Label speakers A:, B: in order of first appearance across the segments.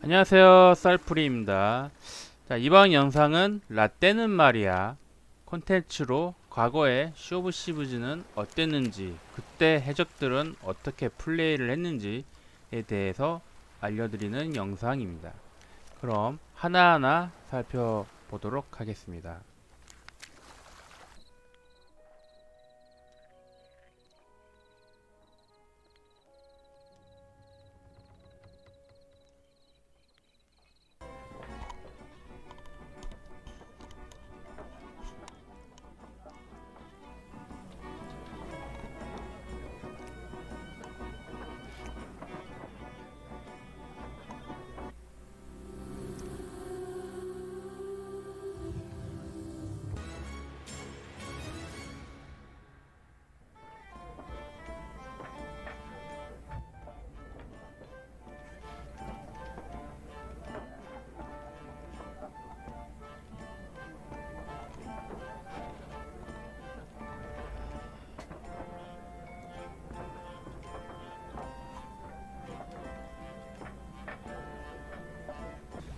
A: 안녕하세요. 쌀프리입니다. 자 이번 영상은 라떼는 말이야 콘텐츠로 과거에 쇼브 시브즈는 어땠는지 그때 해적들은 어떻게 플레이를 했는지에 대해서 알려드리는 영상입니다. 그럼 하나하나 살펴보도록 하겠습니다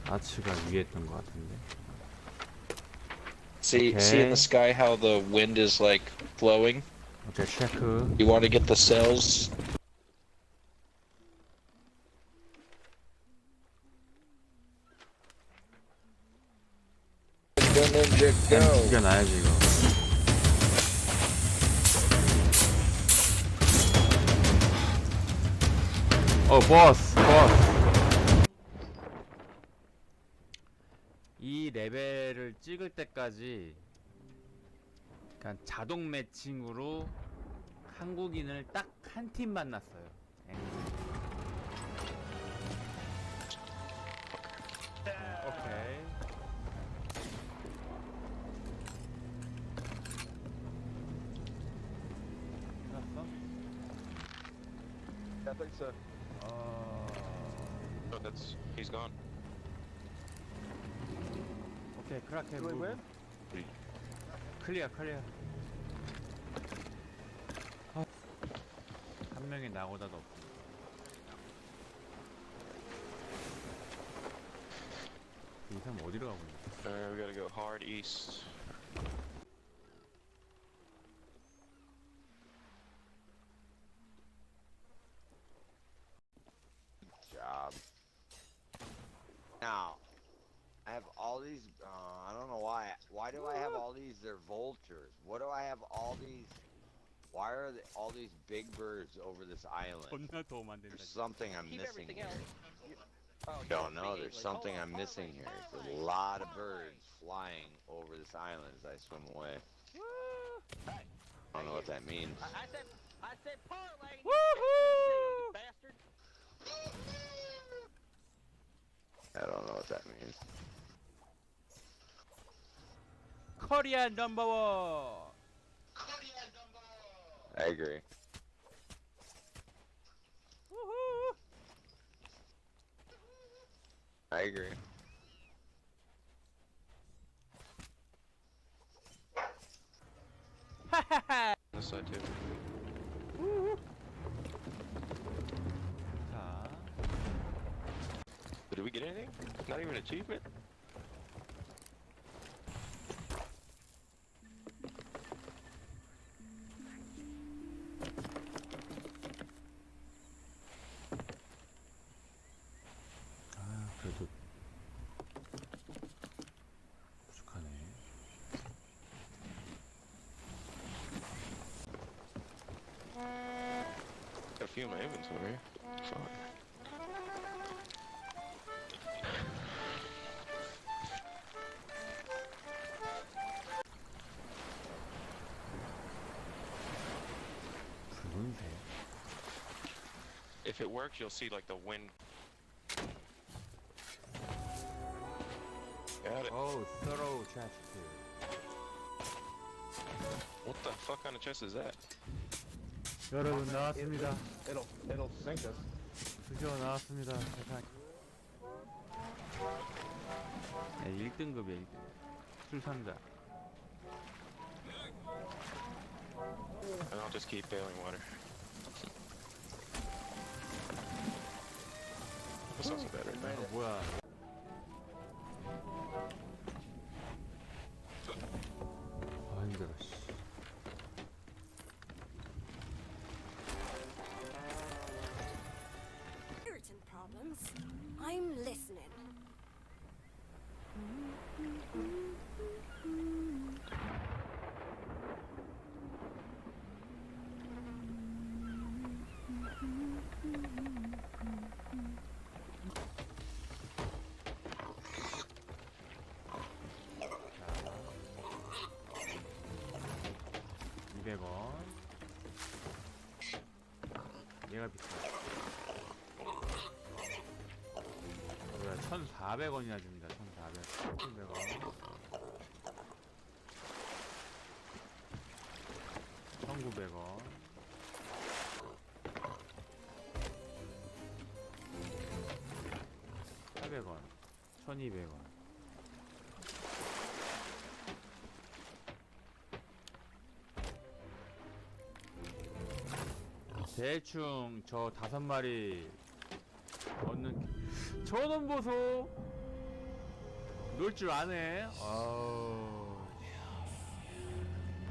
A: 아츠가 위에 있던 것 같은데
B: See, see in
A: Okay.
B: the sky how the wind is like flowing.
A: 오케이 체크
B: You want to get the sails. Go ninja,
A: 그냥
B: go.
A: 죽여놔야지 이거 어 버스 버스 이 레벨을 찍을 때까지 그냥 자동 매칭으로 한국인을 딱 한 팀 만났어요 예. 오케이 끝났어?
C: I think so.
A: 어...
D: Oh, that's he's gone.
A: 오케이 무브.
C: win?
A: 클리어 클리어 아, 한 명이 나보다도 없고 이 사람 어디로 가고 있냐
D: Alright, we gotta go hard east.
E: all these big birds over this island.
A: Oh,
E: there's something I'm missing here.
F: oh,
E: Don't know. There's something I'm missing here. There's a lot of birds flying over this island as I swim away. Woo!
F: Hey,
E: I don't know what that means.
F: I, I said, I said parlay.
A: Woohoo!
F: Bastard.
E: I don't know what that means.
A: Korea number one!
E: I agree.
A: Woohoo!
E: I agree.
D: Ha ha this side too.
A: Uh.
D: Did we get anything? Not even an achievement? inventory.
A: Fine.
D: If it works, you'll see like the wind. Got it.
A: Oh, thorough chest!
D: What the fuck kind of chest is that?
A: 여러분 나왔습니다.
C: It'll it'll sink us.
A: 드디어 나왔습니다. 세상. 네, 1등급이야, 1등. 술상자.
D: And I'll just keep bailing water. That sounds better.
A: 어, 뭐야?
G: Irritant problems. I'm listening.
A: 자, 200원. 얘가 비싸. 1,400원이나 줍니다. 1,400원. 1,900원. 1,900원. 팔백 원 1,200원. 대충 저 다섯 마리 저놈 보소. 놀 줄 아네. 아우.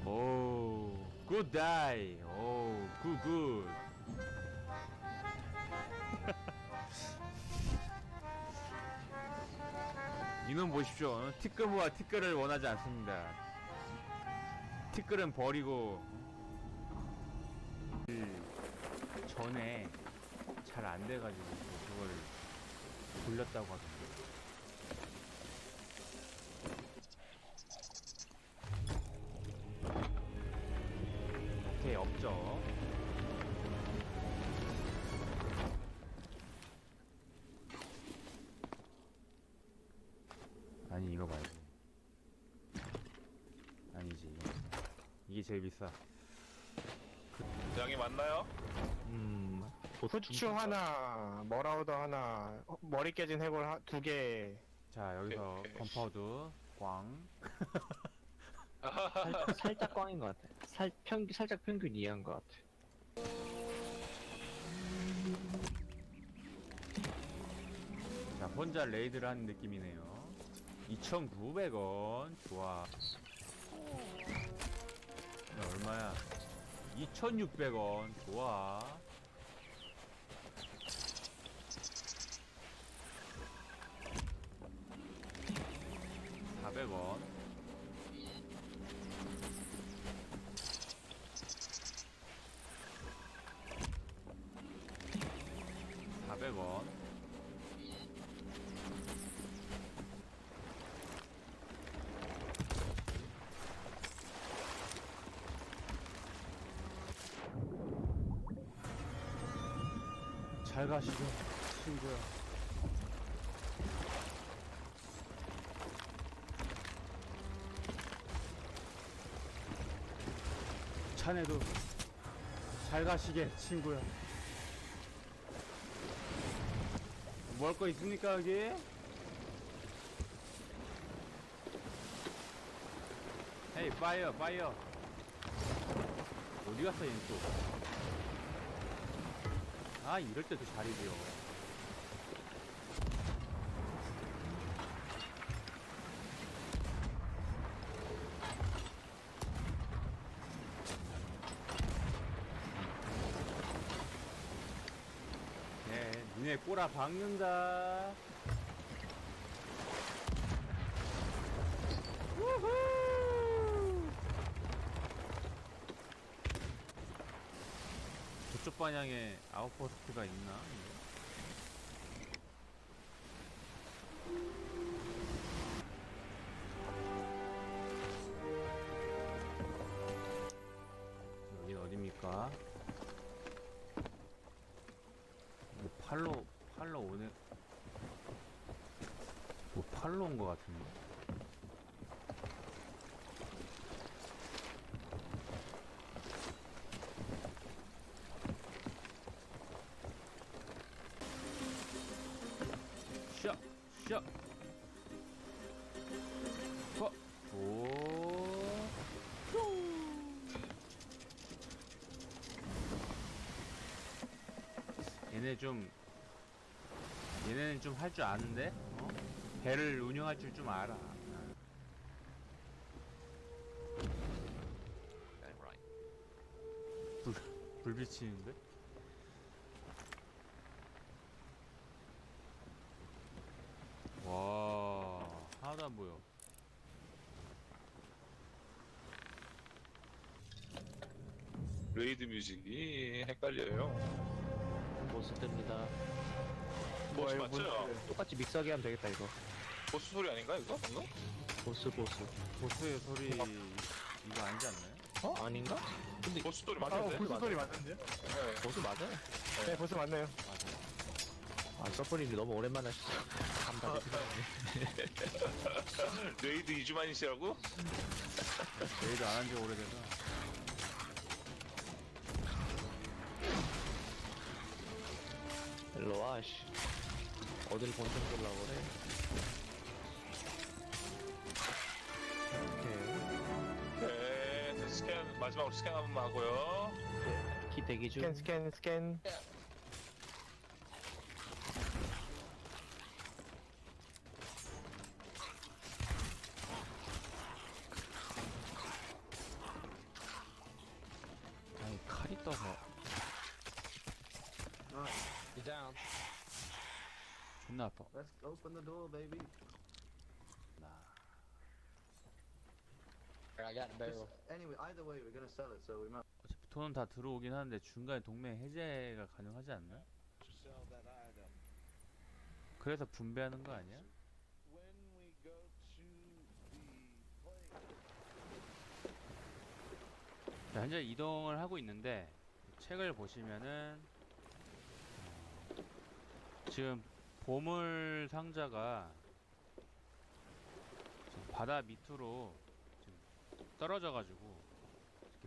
A: 오 굿 다이 오 굿굿 이놈 보십시오. 티끌모아 티끌을 원하지 않습니다. 티끌은 버리고 그 전에 잘 안 돼가지고 그걸 돌렸다고 하던데. 오케이 없죠. 아니 이거 말고. 아니지. 이게 제일 비싸.
D: 양이 맞나요?
A: 음
C: 후추 하나, 머라우더 하나, 어, 머리 깨진 해골 두 개.
A: 자 여기서
D: 오케이.
A: 건파우드 꽝
H: 살, 살짝 꽝인 것 같아. 살, 평, 살짝 평균 이해한 것 같아.
A: 자 혼자 레이드를 하는 느낌이네요 2,900원 좋아 야, 얼마야 2,600원 좋아 (400원) (400원) 잘 가시죠 친구야 자네도 잘 가시게 친구야. 뭐 할 거 있습니까 여기? 헤이 파이어 파이어. 어디 갔어 얘는 또? 아 이럴 때도 잘이지요 네 니네 꼬라 박는다 우후 저쪽 방향에 아웃포스트가 있나? 팔로 팔로 오네. 뭐 팔로 온것 같은데. 얘네 좀 얘네는 좀 할 줄 아는데 어? 배를 운영할 줄 좀 알아. 불, 불 비치는데? 와 하나도 안 보여.
D: 레이드 뮤직이 헷갈려요.
H: 보스 뜹니다.
D: 보스
C: 뭐야,
D: 맞죠?
H: 똑같이 믹서기 하면 되겠다 이거.
D: 보스 소리 아닌가 이거? 방금?
H: 보스 보스.
A: 보스의 소리 이거 아니지 않나요?
H: 어 아닌가? 근데
D: 보스 소리
C: 아, 어,
D: 맞는데?
C: 보스 소리 맞는데요?
D: 네.
H: 보스 맞아요.
C: 네, 보스 맞네요.
H: 아 서프님이 너무 오랜만에 하시죠. 감각이
D: 레이드 2주 만이시라고?
A: 레이드 안 한 지 오래돼서.
H: 일로 와 씨. 어딜 본점 보려고 그래. 오케이.
D: 네. 스캔 마지막으로 스캔 한 번만 하고요.
H: 키 대기 중.
C: 스캔, 스캔, 스캔.
F: Open the door, baby. I got a barrel.
I: Anyway, either way, we're gonna sell it, so we might.
A: 어차피 돈은 다 들어오긴 하는데 중간에 동맹 해제가 가능하지 않나? 그래서 분배하는 거 아니야? 자, 현재 이동을 하고 있는데 책을 보시면은 어, 지금 보물 상자가 지금 바다 밑으로 지금 떨어져 가지고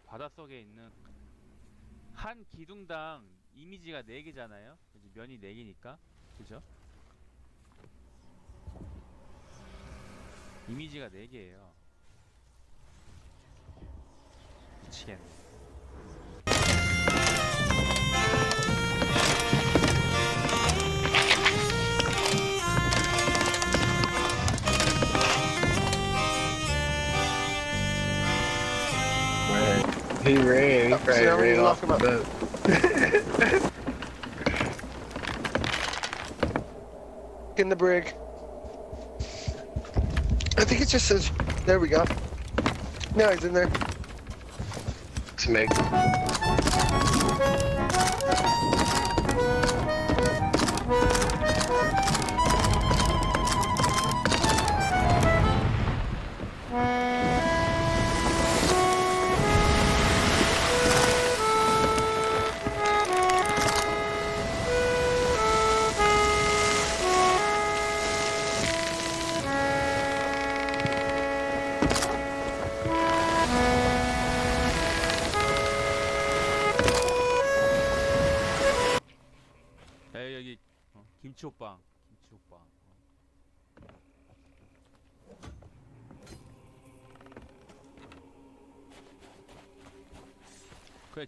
A: 바닷속에 있는 한 기둥당 이미지가 4개잖아요. 면이 4개니까. 그죠? 이미지가 4개예요. 미치겠네.
B: He ran. He
I: See how many lock him up? In the brig. I think it just says. There we go. Now he's in there.
B: It's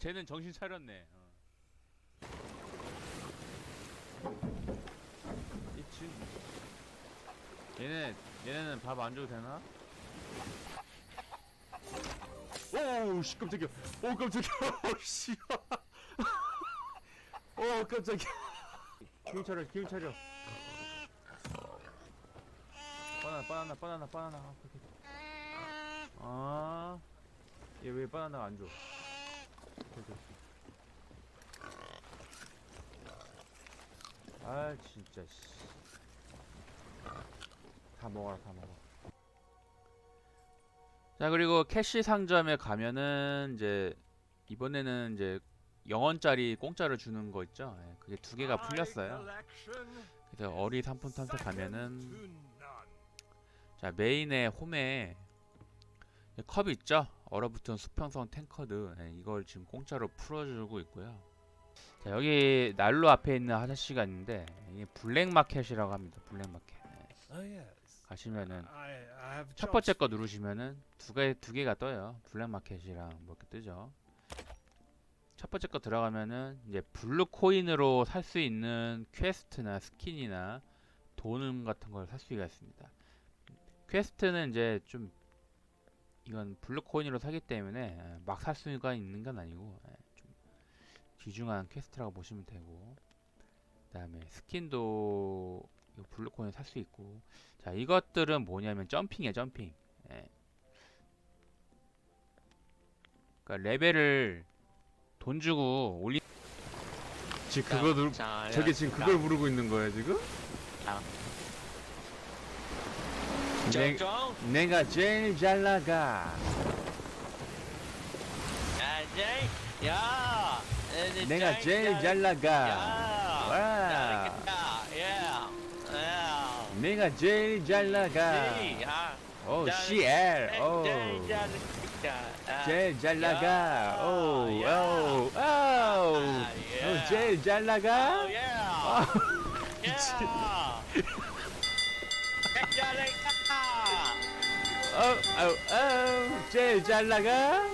A: 쟤는 정신 차렸네. 어. 있지. 얘네, 얘네는 밥 안 줘도 되나? 오우, 씨, 깜짝이야. 오, 깜짝이야. 오, 씨. 오, 깜짝이야. 기운 차려, 기운 차려. 바나나, 바나나, 바나나, 바나나. 아. 아, 얘왜 바나나 안 줘? 오케이, 오케이. 아, 진짜 씨. 다 먹어라, 다 먹어. 자, 그리고 캐시 상점에 가면은 이제 이번에는 이제 영원짜리 공짜로 주는 거 있죠? 예, 그게 두 개가 풀렸어요. 그래서 어리 상품 탐색 가면은 자 메인의 홈에 컵 있죠? 얼어붙은 수평성 탱커드 예, 이걸 지금 공짜로 풀어주고 있고요. 자 여기 난로 앞에 있는 아저씨가 있는데 이게 블랙마켓이라고 합니다. 블랙마켓. 예. 가시면은 첫 번째 거 누르시면은 두 개 두 개가 떠요. 블랙마켓이랑 뭐 이렇게 뜨죠. 첫 번째 거 들어가면은 이제 블루 코인으로 살 수 있는 퀘스트나 스킨이나 돈 같은 걸 살 수가 있습니다. 퀘스트는 이제 좀 이건 블루 코인으로 사기 때문에 막 살 수가 있는 건 아니고 예, 좀 귀중한 퀘스트라고 보시면 되고 그 다음에 스킨도 이거 블루 코인 살 수 있고 자 이것들은 뭐냐면 점핑이야 점핑. 예. 그러니까 레벨을 돈 주고 올리 지금 그거 누 저게 지금 그걸 부르고 있는 거야 지금? 내, 내가 제일 잘 나가.
H: 야!
A: 내가 제일 잘 나가. 와. 내가 제일 잘 나가. 오 CL. 오 제일 잘 나가. 오 오 오. 오 제일 잘 나가. 아, 오오 오 제일 잘 나가.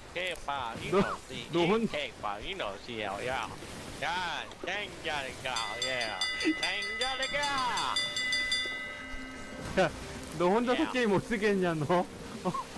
A: 혼자서 게임 못 쓰겠냐 너? 어?